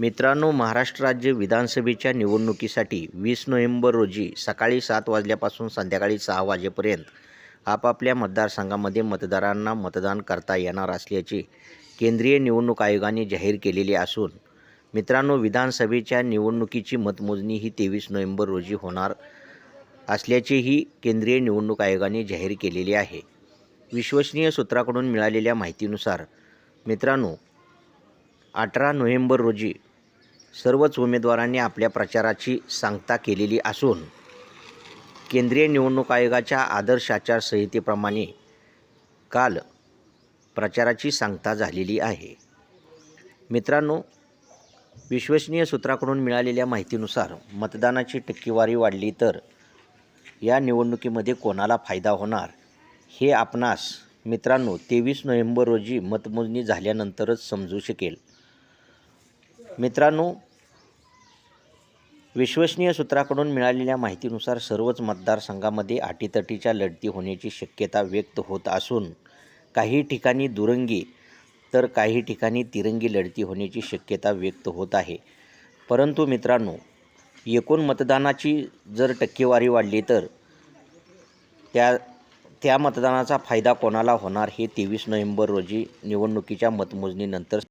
मित्रांनो महाराष्ट्र राज्य विधानसभेच्या निवडणुकीसाठी वीस नोव्हेंबर रोजी सकाळी सात वाजल्यापासून संध्याकाळी सहा वाजेपर्यंत आपापल्या मतदारसंघामध्ये मतदारांना मतदान करता येणार असल्याचे केंद्रीय निवडणूक आयोगाने जाहीर केलेले असून मित्रांनो विधानसभेच्या निवडणुकीची मतमोजणी ही तेवीस नोव्हेंबर रोजी होणार असल्याचेही केंद्रीय निवडणूक आयोगाने जाहीर केलेले आहे. विश्वसनीय सूत्राकडून मिळालेल्या माहितीनुसार मित्रांनो अठरा नोव्हेंबर रोजी सर्वच उमेदवारांनी आपल्या प्रचाराची सांगता केलेली असून केंद्रीय निवडणूक आयोगाच्या आदर्श आचारसंहितेप्रमाणे काल प्रचाराची सांगता झालेली आहे. मित्रांनो विश्वसनीय सूत्राकडून मिळालेल्या माहितीनुसार मतदानाची टक्केवारी वाढली तर या निवडणुकीमध्ये कोणाला फायदा होणार हे आपणास मित्रांनो तेवीस नोव्हेंबर रोजी मतमोजणी झाल्यानंतरच समजू शकेल. मित्रांनो विश्वसनीय सूत्राकडून मिळालेल्या माहितीनुसार सर्वच मतदारसंघामध्ये अटीतटीच्या लढती होण्याची शक्यता व्यक्त होत असून काही ठिकाणी दुरंगी तर काही ठिकाणी तिरंगी लढती होण्याची शक्यता व्यक्त होत आहे. परंतु मित्रांनो एकूण मतदानाची जर टक्केवारी वाढली तर त्या त्या मतदानाचा फायदा कोणाला होणार हे तेवीस नोव्हेंबर रोजी निवडणुकीच्या मतमोजणीनंतर